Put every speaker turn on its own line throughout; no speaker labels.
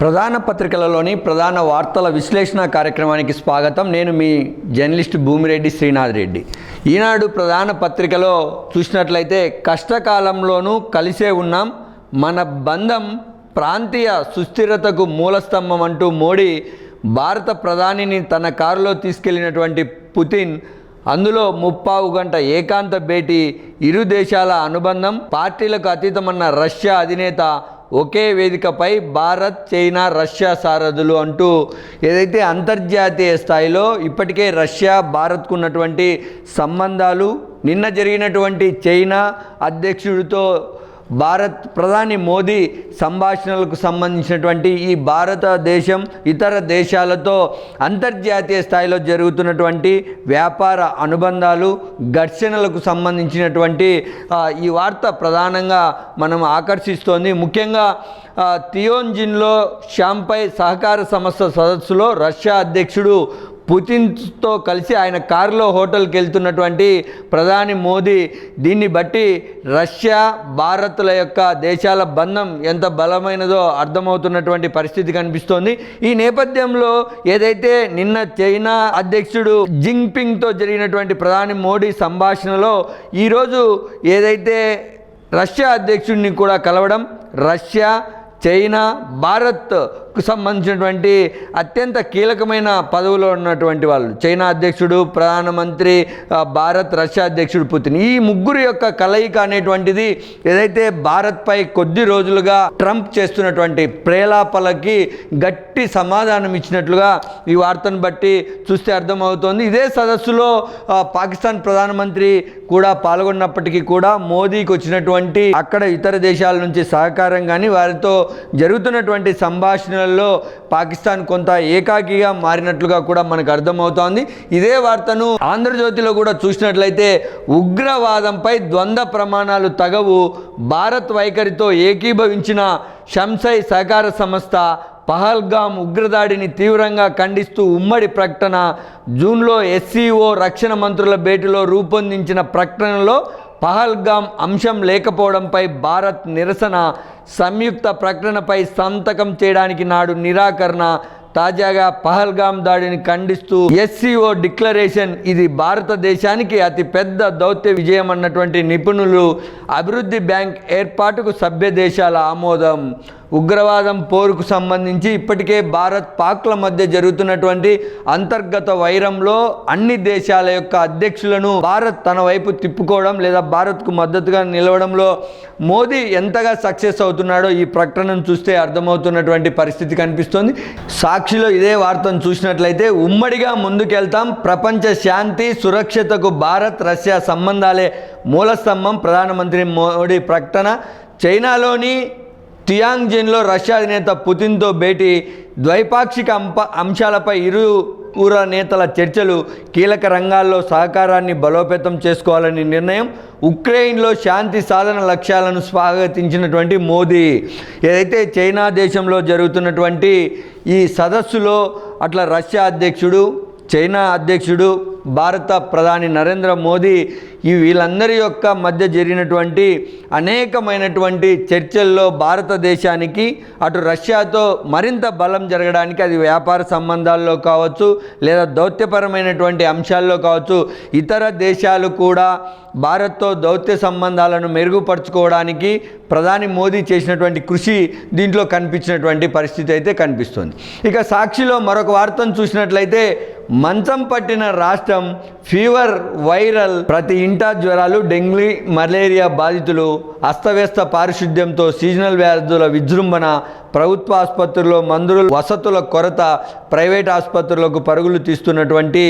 ప్రధాన పత్రికలలోని ప్రధాన వార్తల విశ్లేషణ కార్యక్రమానికి స్వాగతం. నేను మీ జర్నలిస్ట్ భూమిరెడ్డి శ్రీనాథ్ రెడ్డి ఈనాడు ప్రధాన పత్రికలో చూసినట్లయితే కష్టకాలంలోనూ కలిసే ఉన్నాం. మన బంధం ప్రాంతీయ సుస్థిరతకు మూలస్తంభం అంటూ మోడీ భారత ప్రధానిని తన కారులో తీసుకెళ్ళినటువంటి పుతిన్ అందులో ముప్పావు గంట ఏకాంత భేటీ ఇరు దేశాల అనుబంధం పార్టీలకు అతీతమన్న రష్యా అధినేత ఒకే వేదికపై భారత్ చైనా రష్యా సారథులు అంటూ ఏదైతే అంతర్జాతీయ స్థాయిలో ఇప్పటికే రష్యా భారత్కు ఉన్నటువంటి సంబంధాలు నిన్న జరిగినటువంటి చైనా అధ్యక్షుడితో భారత్ ప్రధాని మోదీ సంభాషణలకు సంబంధించినటువంటి ఈ భారతదేశం ఇతర దేశాలతో అంతర్జాతీయ స్థాయిలో జరుగుతున్నటువంటి వ్యాపార అనుబంధాలు ఘర్షణలకు సంబంధించినటువంటి ఈ వార్త ప్రధానంగా మనం ఆకర్షిస్తోంది. ముఖ్యంగా ఆ, షాంపై సహకార సంస్థ సదస్సులో రష్యా అధ్యక్షుడు పుతిన్తో కలిసి ఆయన కారులో హోటల్కి వెళ్తున్నటువంటి ప్రధాని మోదీ దీన్ని బట్టి రష్యా భారత్ల యొక్క దేశాల బంధం ఎంత బలమైనదో అర్థమవుతున్నటువంటి పరిస్థితి కనిపిస్తోంది. ఈ నేపథ్యంలో ఏదైతే నిన్న చైనా అధ్యక్షుడు జింగ్పింగ్తో జరిగినటువంటి ప్రధాని మోడీ సంభాషణలో ఈరోజు ఏదైతే రష్యా అధ్యక్షుడిని కూడా కలవడం రష్యా చైనా భారత్ సంబంధించినటువంటి అత్యంత కీలకమైన పదవిలో ఉన్నటువంటి వాళ్ళు. చైనా అధ్యక్షుడు ప్రధానమంత్రి భారత్ రష్యా అధ్యక్షుడు పుతిన్. ఈ ముగ్గురు యొక్క కలయిక అనేటువంటిది ఏదైతే భారత్పై కొద్ది రోజులుగా ట్రంప్ చేస్తున్నటువంటి ప్రేలాపలకి గట్టి సమాధానం ఇచ్చినట్లుగా ఈ వార్తను బట్టి చూస్తే అర్థమవుతోంది. ఇదే సదస్సులో పాకిస్తాన్ ప్రధానమంత్రి కూడా పాల్గొన్నప్పటికీ కూడా మోదీకి వచ్చినటువంటి అక్కడ ఇతర దేశాల నుంచి సహకారం కానీ వారితో జరుగుతున్నటువంటి సంభాషణలు సంభాషణలలో పాకిస్తాన్ కొంత ఏకాకిగా మారినట్లుగా కూడా మనకు అర్థమవుతోంది. ఇదే వార్తను ఆంధ్రజ్యోతిలో కూడా చూసినట్లయితే ఉగ్రవాదంపై ద్వంద్వ ప్రమాణాలు తగవు. భారత్ వైఖరితో ఏకీభవించిన షంసై సహకార సంస్థ పహల్గామ్ ఉగ్రదాడిని తీవ్రంగా ఖండిస్తూ ఉమ్మడి ప్రకటన. జూన్లో ఎస్సీఓ రక్షణ మంత్రుల భేటీలో రూపొందించిన ప్రకటనలో పహల్గామ్ అంశం లేకపోవడంపై భారత్ నిరసన సంయుక్త ప్రకటనపై సంతకం చేయడానికి నాడు నిరాకరణ తాజాగా పహల్గామ్ దాడిని ఖండిస్తూ ఎస్సీఓ డిక్లరేషన్ ఇది భారతదేశానికి అతి పెద్ద దౌత్య విజయం అన్నటువంటి నిపుణులు అభివృద్ధి బ్యాంక్ ఏర్పాటుకు సభ్య దేశాల ఆమోదం. ఉగ్రవాదం పోరుకు సంబంధించి ఇప్పటికే భారత్ పాక్ల మధ్య జరుగుతున్నటువంటి అంతర్గత వైరంలో అన్ని దేశాల యొక్క అధ్యక్షులను భారత్ తన వైపు తిప్పుకోవడం లేదా భారత్కు మద్దతుగా నిలవడంలో మోదీ ఎంతగా సక్సెస్ అవుతున్నాడో ఈ ప్రకటనను చూస్తే అర్థమవుతున్నటువంటి పరిస్థితి కనిపిస్తోంది. సాక్షిలో ఇదే వార్తను చూసినట్లయితే ఉమ్మడిగా ముందుకెళ్తాం. ప్రపంచ శాంతి సురక్షతకు భారత్ రష్యా సంబంధాలే మూలస్తంభం. ప్రధానమంత్రి మోడీ ప్రకటన. చైనాలోని టియాంగ్జిన్లో రష్యా అధినేత పుతిన్తో భేటీ. ద్వైపాక్షిక అంప అంశాలపై ఇరు ఊర నేతల చర్చలు కీలక రంగాల్లో సహకారాన్ని బలోపేతం చేసుకోవాలని నిర్ణయం. ఉక్రెయిన్లో శాంతి సాధన లక్ష్యాలను స్వాగతించినటువంటి మోదీ. ఏదైతే చైనా దేశంలో జరుగుతున్నటువంటి ఈ సదస్సులో అట్లా రష్యా అధ్యక్షుడు చైనా అధ్యక్షుడు భారత ప్రధాని నరేంద్ర మోదీ ఈ వీళ్ళందరి యొక్క మధ్య జరిగినటువంటి అనేకమైనటువంటి చర్చల్లో భారతదేశానికి అటు రష్యాతో మరింత బలం జరగడానికి అది వ్యాపార సంబంధాల్లో కావచ్చు లేదా దౌత్యపరమైనటువంటి అంశాల్లో కావచ్చు ఇతర దేశాలు కూడా భారత్తో దౌత్య సంబంధాలను మెరుగుపరుచుకోవడానికి ప్రధాని మోదీ చేసినటువంటి కృషి దీంట్లో కనిపించినటువంటి పరిస్థితి అయితే కనిపిస్తుంది. ఇక సాక్షిలో మరొక వార్తను చూసినట్లయితే మంచం పట్టిన రాష్ట్రం ఫీవర్ వైరల్ ప్రతి ఇంటా జ్వరాలు డెంగ్యూ మలేరియా బాధితులు అస్తవ్యస్త పారిశుద్ధ్యంతో సీజనల్ వ్యాధుల విజృంభణ ప్రభుత్వ ఆసుపత్రుల్లో మందులు వసతుల కొరత ప్రైవేట్ ఆసుపత్రులకు పరుగులు తీస్తున్నటువంటి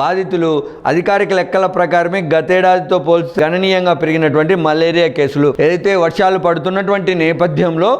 బాధితులు అధికారిక లెక్కల ప్రకారమే గతేడాదితో పోల్చి గణనీయంగా పెరిగినటువంటి మలేరియా కేసులు. ఏదైతే వర్షాలు పడుతున్నటువంటి నేపథ్యంలో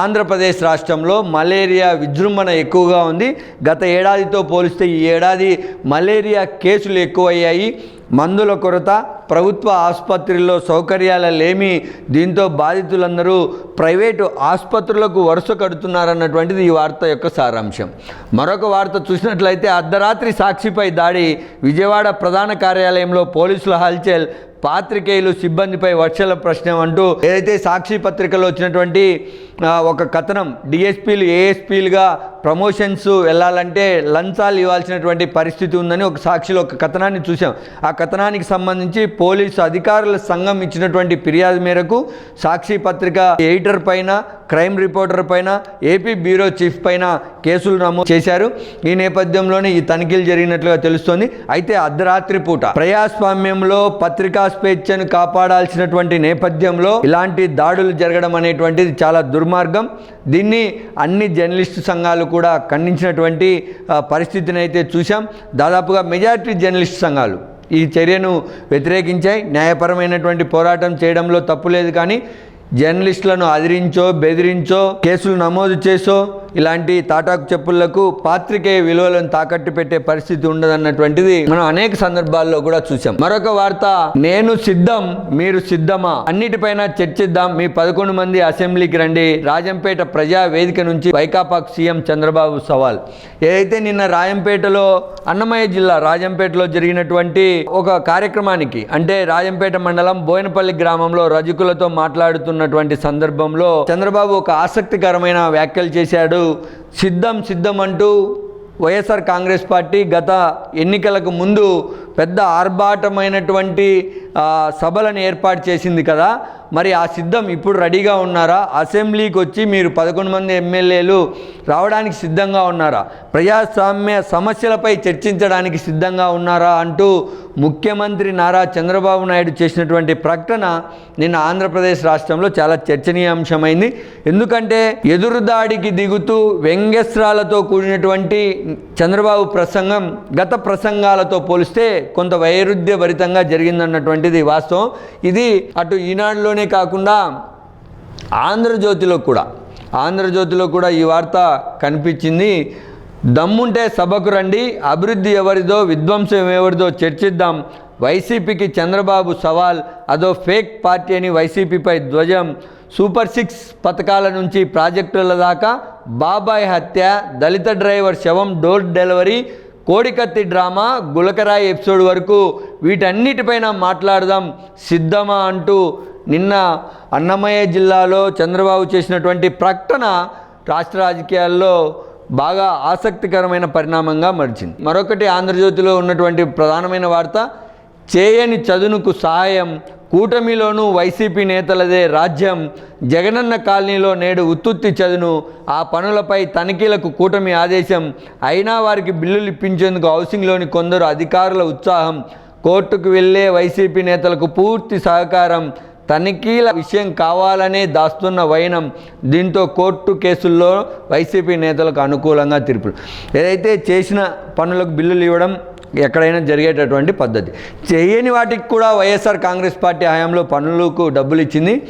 ఆంధ్రప్రదేశ్ రాష్ట్రంలో మలేరియా విజృంభణ ఎక్కువగా ఉంది. గత ఏడాదితో పోలిస్తే ఈ ఏడాది మలేరియా కేసులు ఎక్కువయ్యాయి. మందుల కొరత ప్రభుత్వ ఆసుపత్రుల్లో సౌకర్యాల లేమి దీంతో బాధితులందరూ ప్రైవేటు ఆసుపత్రులకు వరుస కడుతున్నారన్నటువంటిది ఈ వార్త యొక్క సారాంశం. మరొక వార్త చూసినట్లయితే అర్ధరాత్రి సాక్షిపై దాడి విజయవాడ ప్రధాన కార్యాలయంలో పోలీసుల హల్చల్ పాత్రికేయులు సిబ్బందిపై వర్షాల ప్రశ్న అంటూ ఏదైతే సాక్షి పత్రికలో వచ్చినటువంటి ఒక కథనం డిఎస్పీలు ఏఎస్పీలుగా ప్రమోషన్స్ వెళ్ళాలంటే లంచాలు ఇవ్వాల్సినటువంటి పరిస్థితి ఉందని ఒక సాక్షిలో ఒక కథనాన్ని చూసాం ఆ కథనానికి సంబంధించి పోలీసు అధికారుల సంఘం ఇచ్చినటువంటి ఫిర్యాదు మేరకు సాక్షి పత్రిక ఎడిటర్ పైన క్రైమ్ రిపోర్టర్ పైన ఏపీ బ్యూరో చీఫ్ పైన కేసులు నమోదు చేశారు. ఈ నేపథ్యంలోనే ఈ తనిఖీలు జరిగినట్లుగా తెలుస్తోంది. అయితే అర్ధరాత్రి పూట ప్రజాస్వామ్యంలో పత్రికా స్వేచ్ఛను కాపాడాల్సినటువంటి నేపథ్యంలో ఇలాంటి దాడులు జరగడం అనేటువంటిది చాలా దుర్మార్గం. దీన్ని అన్ని జర్నలిస్టు సంఘాలు కూడా ఖండించినటువంటి పరిస్థితిని అయితే చూసాం దాదాపుగా మెజారిటీ జర్నలిస్ట్ సంఘాలు ఈ చర్యను వ్యతిరేకించాయి. న్యాయపరమైనటువంటి పోరాటం చేయడంలో తప్పు లేదు కానీ జర్నలిస్టులను అదిరించో బెదిరించో కేసులు నమోదు చేసో ఇలాంటి తాటాకు చెప్పులకు పాత్రికేయ విలువలను తాకట్టు పెట్టే పరిస్థితి ఉండదన్నటువంటిది మనం అనేక సందర్భాల్లో కూడా చూసాం మరొక వార్త నేను సిద్ధం మీరు సిద్ధమా? అన్నిటిపైన చర్చిద్దాం. మీ పదకొండు మంది అసెంబ్లీకి రండి. రాజంపేట ప్రజా వేదిక నుంచి వైకాపాకు సీఎం చంద్రబాబు సవాల్. ఏదైతే నిన్న రాజంపేటలో అన్నమయ్య జిల్లా రాజంపేటలో జరిగినటువంటి ఒక కార్యక్రమానికి అంటే రాజంపేట మండలం బోయినపల్లి గ్రామంలో రజకులతో మాట్లాడుతున్న ఉన్నటువంటి సందర్భంలో చంద్రబాబు ఒక ఆసక్తికరమైన వ్యాఖ్యలు చేశాడు. సిద్ధం సిద్ధం అంటూ వైఎస్ఆర్ కాంగ్రెస్ పార్టీ గత ఎన్నికలకు ముందు పెద్ద ఆర్భాటమైనటువంటి సభలను ఏర్పాటు చేసింది కదా. మరి ఆ సిద్ధం ఇప్పుడు రెడీగా ఉన్నారా? అసెంబ్లీకి వచ్చి మీరు పదకొండు మంది ఎమ్మెల్యేలు రావడానికి సిద్ధంగా ఉన్నారా? ప్రజాస్వామ్య సమస్యలపై చర్చించడానికి సిద్ధంగా ఉన్నారా అంటూ ముఖ్యమంత్రి నారా చంద్రబాబు నాయుడు చేసినటువంటి ప్రకటన నిన్న ఆంధ్రప్రదేశ్ రాష్ట్రంలో చాలా చర్చనీయాంశమైంది. ఎందుకంటే ఎదురుదాడికి దిగుతూ వ్యంగ్యస్త్రాలతో కూడినటువంటి చంద్రబాబు ప్రసంగం గత ప్రసంగాలతో పోలిస్తే కొంత వైరుధ్యభరితంగా జరిగిందన్నటువంటిది వాస్తవం. ఇది అటు ఈనాడులోనే కాకుండా ఆంధ్రజ్యోతిలో కూడా. ఆంధ్రజ్యోతిలో కూడా ఈ వార్త కనిపించింది. దమ్ముంటే సభకు రండి అభివృద్ధి ఎవరిదో విధ్వంసం ఎవరిదో చర్చిద్దాం. వైసీపీకి చంద్రబాబు సవాల్ అదో ఫేక్ పార్టీ అని వైసీపీపై ధ్వజం. సూపర్ సిక్స్ పథకాల నుంచి ప్రాజెక్టుల దాకా బాబాయ్ హత్య దళిత డ్రైవర్ శవం డోర్ డెలివరీ కోడికత్తి డ్రామా గులకరాయి ఎపిసోడ్ వరకు వీటన్నిటిపైన మాట్లాడదాం సిద్ధమా అంటూ నిన్న అన్నమయ్య జిల్లాలో చంద్రబాబు చేసినటువంటి ప్రకటన రాష్ట్ర రాజకీయాల్లో బాగా ఆసక్తికరమైన పరిణామంగా మరిచింది. మరొకటి ఆంధ్రజ్యోతిలో ఉన్నటువంటి ప్రధానమైన వార్త చేయని చదునుకు సహాయం కూటమిలోనూ వైసీపీ నేతలదే రాజ్యం. జగనన్న కాలనీలో నేడు ఉత్తుత్తి చదును. ఆ పనులపై తనిఖీలకు కూటమి ఆదేశం. అయినా వారికి బిల్లులు ఇప్పించేందుకు హౌసింగ్లోని కొందరు అధికారుల ఉత్సాహం. కోర్టుకు వెళ్ళే వైసీపీ నేతలకు పూర్తి సహకారం. తనిఖీల విషయం కావాలనే దాస్తున్న వైనం. దీంతో కోర్టు కేసుల్లో వైసీపీ నేతలకు అనుకూలంగా తీర్పులు. ఏదైతే చేసిన పనులకు బిల్లులు ఇవ్వడం ఎక్కడైనా జరిగేటటువంటి పద్ధతి. చేయని వాటికి కూడా వైఎస్ఆర్ కాంగ్రెస్ పార్టీ హయాంలో పనులకు డబ్బులు ఇచ్చింది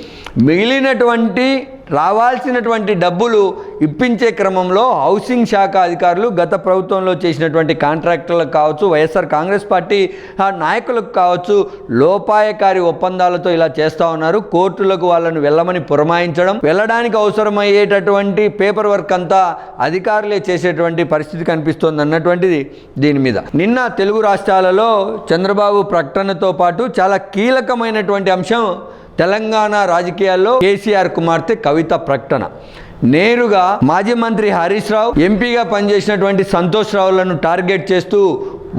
మిగిలినటువంటి రావాల్సినటువంటి డబ్బులు ఇప్పించే క్రమంలో హౌసింగ్ శాఖ అధికారులు గత ప్రభుత్వంలో చేసినటువంటి కాంట్రాక్టర్లకు కావచ్చు వైఎస్ఆర్ కాంగ్రెస్ పార్టీ ఆ, నాయకులకు కావచ్చు లోపాయకారి ఒప్పందాలతో ఇలా చేస్తూ ఉన్నారు. కోర్టులకు వాళ్ళను వెళ్ళమని పురమాయించడం వెళ్ళడానికి అవసరమయ్యేటటువంటి పేపర్ వర్క్ అంతా అధికారులే చేసేటువంటి పరిస్థితి కనిపిస్తోంది అన్నటువంటిది దీని మీద. నిన్న తెలుగు రాష్ట్రాలలో చంద్రబాబు ప్రకటనతో పాటు చాలా కీలకమైనటువంటి అంశం తెలంగాణ రాజకీయాల్లో కేసీఆర్ కుమార్తె కవిత ప్రకటన. నేరుగా మాజీ మంత్రి హరీష్ రావు ఎంపీగా పనిచేసినటువంటి సంతోష్ రావులను టార్గెట్ చేస్తూ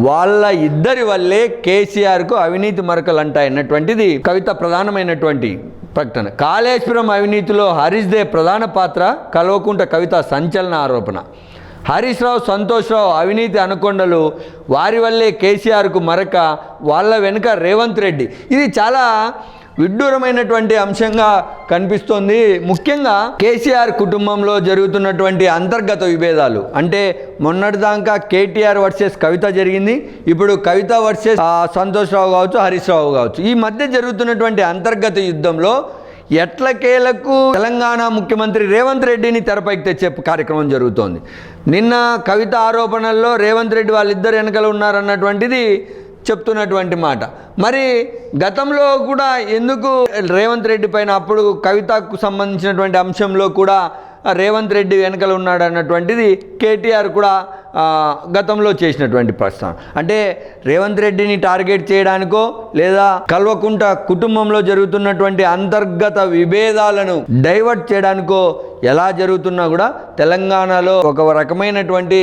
వాళ్ళ ఇద్దరి వల్లే కేసీఆర్కు అవినీతి మరకలు అంటాయన్నటువంటిది కవిత ప్రధానమైనటువంటి ప్రకటన. కాళేశ్వరం అవినీతిలో హరీష్ దే ప్రధాన పాత్ర కల్వకుంట కవిత సంచలన ఆరోపణ. హరీష్ రావు సంతోష్ రావు అవినీతి అనుకొండలు వారి వల్లే కేసీఆర్కు మరక వాళ్ళ వెనుక రేవంత్ రెడ్డి. ఇది చాలా విడ్డూరమైనటువంటి అంశంగా కనిపిస్తోంది. ముఖ్యంగా కేసీఆర్ కుటుంబంలో జరుగుతున్నటువంటి అంతర్గత విభేదాలు. అంటే మొన్నటిదాకా కేటీఆర్ వర్సెస్ కవిత జరిగింది. ఇప్పుడు కవిత వర్సెస్ సంతోష్ రావు కావచ్చు హరీష్ రావు కావచ్చు. ఈ మధ్య జరుగుతున్నటువంటి అంతర్గత యుద్ధంలో ఎట్లకేలకు తెలంగాణ ముఖ్యమంత్రి రేవంత్ రెడ్డిని తెరపైకి తెచ్చే కార్యక్రమం జరుగుతోంది. నిన్న కవిత ఆరోపణల్లో రేవంత్ రెడ్డి వాళ్ళిద్దరు వెనకలు ఉన్నారన్నటువంటిది చెప్తున్నటువంటి మాట. మరి గతంలో కూడా ఎందుకు రేవంత్ రెడ్డి పైన అప్పుడు కవితకు సంబంధించినటువంటి అంశంలో కూడా రేవంత్ రెడ్డి వెనకలు ఉన్నాడు అన్నటువంటిది కేటీఆర్ కూడా గతంలో చేసినటువంటి ప్రస్థానం. అంటే రేవంత్ రెడ్డిని టార్గెట్ చేయడానికో లేదా కల్వకుంట కుటుంబంలో జరుగుతున్నటువంటి అంతర్గత విభేదాలను డైవర్ట్ చేయడానికో ఎలా జరుగుతున్నా కూడా తెలంగాణలో ఒక రకమైనటువంటి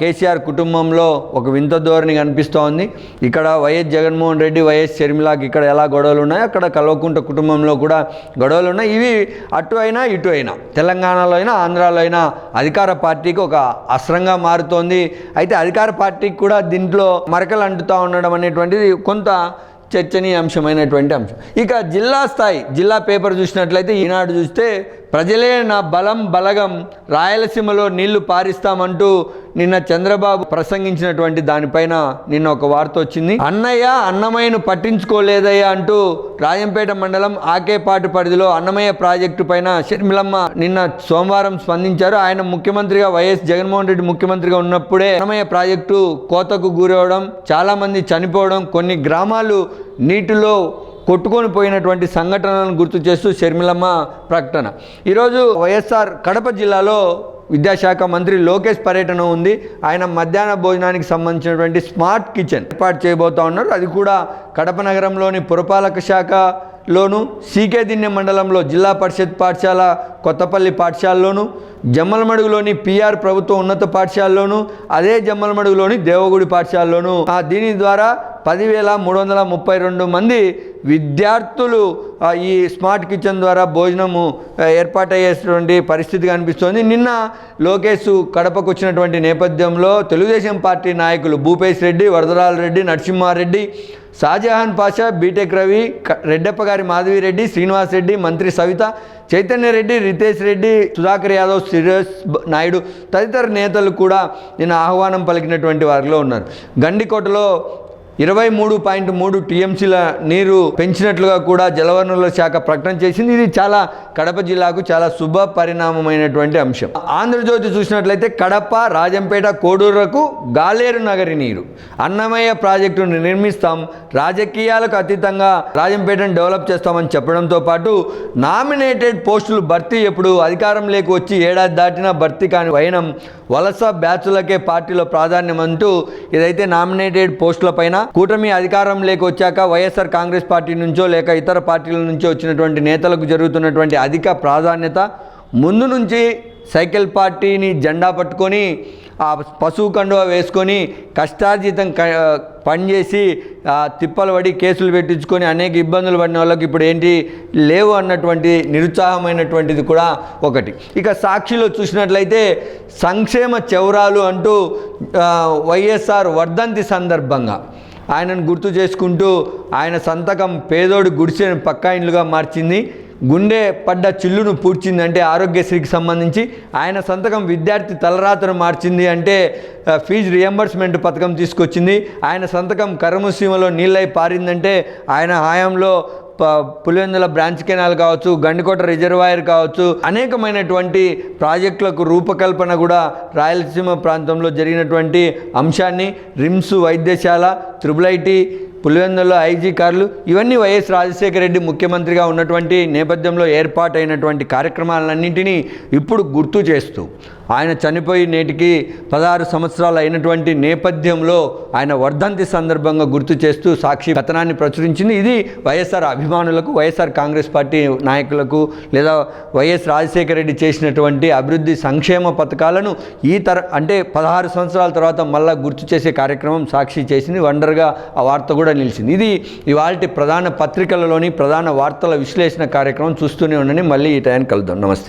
కేసీఆర్ కుటుంబంలో ఒక వింత ధోరణి కనిపిస్తోంది. ఇక్కడ వైఎస్ జగన్మోహన్ రెడ్డి వైఎస్ షర్మిలాకి ఇక్కడ ఎలా గొడవలు ఉన్నాయో అక్కడ కల్వకుంట కుటుంబంలో కూడా గొడవలు ఉన్నాయి. ఇవి అటు అయినా ఇటు అయినా తెలంగాణలో అయినా ఆంధ్రాలో అయినా అధికార పార్టీకి ఒక అస్త్రంగా మారుతోంది. అయితే అధికార పార్టీకి కూడా దీంట్లో మరకలు అంటుతూ ఉండడం అనేటువంటిది కొంత చర్చనీయాంశమైనటువంటి అంశం. ఇక జిల్లా స్థాయి జిల్లా పేపర్ చూసినట్లయితే ఈనాడు చూస్తే ప్రజలే నా బలం బలగం రాయలసీమలో నీళ్ళు పారిస్తామంటూ నిన్న చంద్రబాబు ప్రసంగించినటువంటి దానిపైన నిన్న ఒక వార్త వచ్చింది. అన్నయ్య అన్నమయ్యను పట్టించుకోలేదయ్యా అంటూ రాజంపేట మండలం ఆకేపాటు పరిధిలో అన్నమయ్య ప్రాజెక్టు పైన షర్మిలమ్మ నిన్న సోమవారం స్పందించారు. ఆయన ముఖ్యమంత్రిగా వైఎస్ జగన్మోహన్ రెడ్డి ముఖ్యమంత్రిగా ఉన్నప్పుడే అన్నమయ్య ప్రాజెక్టు కోతకు గురవడం చాలామంది చనిపోవడం కొన్ని గ్రామాలు నీటిలో కొట్టుకొని పోయినటువంటి సంఘటనలను గుర్తు చేస్తూ షర్మిలమ్మ ప్రకటన. ఈరోజు వైఎస్ఆర్ కడప జిల్లాలో విద్యాశాఖ మంత్రి లోకేష్ పర్యటన ఉంది. ఆయన మధ్యాహ్న భోజనానికి సంబంధించినటువంటి స్మార్ట్ కిచెన్ ఏర్పాటు చేయబోతా ఉన్నారు. అది కూడా కడప నగరంలోని పురపాలక శాఖలోను సీకే దిన్నె మండలంలో జిల్లా పరిషత్ పాఠశాల కొత్తపల్లి పాఠశాలలోను జమ్మలమడుగులోని పిఆర్ ప్రభుత్వ ఉన్నత పాఠశాలలోను అదే జమ్మలమడుగులోని దేవగుడి పాఠశాలలోను. ఆ దీని ద్వారా పదివేల మూడు వందల ముప్పై రెండు మంది విద్యార్థులు ఈ స్మార్ట్ కిచెన్ ద్వారా భోజనము ఏర్పాటయ్యేటువంటి పరిస్థితి కనిపిస్తోంది. నిన్న లోకేష్ కడపకు వచ్చినటువంటి నేపథ్యంలో తెలుగుదేశం పార్టీ నాయకులు భూపేష్ రెడ్డి వరదరాల రెడ్డి నరసింహారెడ్డి షాజహాన్ పాషా బీటెక్ రవి రెడ్డప్ప గారి మాధవి రెడ్డి శ్రీనివాస్ రెడ్డి మంత్రి సవిత చైతన్య రెడ్డి రితేష్ రెడ్డి సుధాకర్ యాదవ్ సురేష్ నాయుడు తదితర నేతలు కూడా నిన్న ఆహ్వానం పలికినటువంటి వారిలో ఉన్నారు. గండికోటలో ఇరవై మూడు పాయింట్ మూడు టీఎంసీల నీరు పెంచినట్లుగా కూడా జలవనరుల శాఖ ప్రకటన చేసింది. ఇది చాలా కడప జిల్లాకు చాలా శుభ పరిణామమైనటువంటి అంశం. ఆంధ్రజ్యోతి చూసినట్లయితే కడప రాజంపేట కోడూరుకు గాలేరు నగరి నీరు. అన్నమయ్య ప్రాజెక్టును నిర్మిస్తాం రాజకీయాలకు అతీతంగా రాజంపేటను డెవలప్ చేస్తామని చెప్పడంతో పాటు నామినేటెడ్ పోస్టులు భర్తీ ఎప్పుడు అధికారం లేక వచ్చి ఏడాది దాటినా భర్తీ కాని వైనం వలస బ్యాచులకే పార్టీలో ప్రాధాన్యం అంటూ ఇదైతే నామినేటెడ్ పోస్టుల పైన కూటమి అధికారం లేక వచ్చాక వైఎస్ఆర్ కాంగ్రెస్ పార్టీ నుంచో లేక ఇతర పార్టీల నుంచో వచ్చినటువంటి నేతలకు జరుగుతున్నటువంటి అధిక ప్రాధాన్యత ముందు నుంచి సైకిల్ పార్టీని జెండా పట్టుకొని ఆ పశువు కండువ వేసుకొని కష్టార్జితం క పనిచేసి తిప్పలు పడి కేసులు పెట్టించుకొని అనేక ఇబ్బందులు పడిన వాళ్ళకి ఇప్పుడు ఏంటి లేవు అన్నటువంటి నిరుత్సాహమైనటువంటిది కూడా ఒకటి. ఇక సాక్షిలో చూసినట్లయితే సంక్షేమ చౌరాలు అంటూ వైఎస్ఆర్ వర్ధంతి సందర్భంగా ఆయనను గుర్తు చేసుకుంటూ ఆయన సంతకం పేదోడు గుడిసెను పక్కా ఇండ్లుగా మార్చింది. గుండె పడ్డ చిల్లును పూడ్చింది అంటే ఆరోగ్యశ్రీకి సంబంధించి ఆయన సంతకం విద్యార్థి తలరాతను మార్చింది అంటే ఫీజు రియంబర్స్మెంట్ పథకం తీసుకొచ్చింది. ఆయన సంతకం కరముసీమలో నీళ్ళై పారిందంటే ఆయన హయాంలో పులివెందుల బ్రాంచ్ కెనాల్ కావచ్చు గండికోట రిజర్వాయర్ కావచ్చు అనేకమైనటువంటి ప్రాజెక్టులకు రూపకల్పన కూడా రాయలసీమ ప్రాంతంలో జరిగినటువంటి అంశాన్ని రిమ్స్ వైద్యశాల త్రిబుల్ ఐటీ పులివెందుల ఐజీ కార్లు ఇవన్నీ వైఎస్ రాజశేఖర రెడ్డి ముఖ్యమంత్రిగా ఉన్నటువంటి నేపథ్యంలో ఏర్పాటైనటువంటి కార్యక్రమాలన్నింటినీ ఇప్పుడు గుర్తు చేస్తూ ఆయన చనిపోయి నేటికి పదహారు సంవత్సరాలు అయినటువంటి నేపథ్యంలో ఆయన వర్ధంతి సందర్భంగా గుర్తు చేస్తూ సాక్షి కథనాన్ని ప్రచురించింది. ఇది వైఎస్ఆర్ అభిమానులకు వైఎస్ఆర్ కాంగ్రెస్ పార్టీ నాయకులకు లేదా వైఎస్ రాజశేఖర రెడ్డి చేసినటువంటి అభివృద్ధి సంక్షేమ పథకాలను ఈ తర అంటే పదహారు సంవత్సరాల తర్వాత మళ్ళా గుర్తు చేసే కార్యక్రమం సాక్షి చేసింది. వండర్గా ఆ వార్త కూడా నిలిచింది. ఇది ఇవాళ ప్రధాన పత్రికలలోని ప్రధాన వార్తల విశ్లేషణ కార్యక్రమం చూస్తూనే ఉండండి. మళ్ళీ ఈ టైం కలుద్దాం. నమస్తే.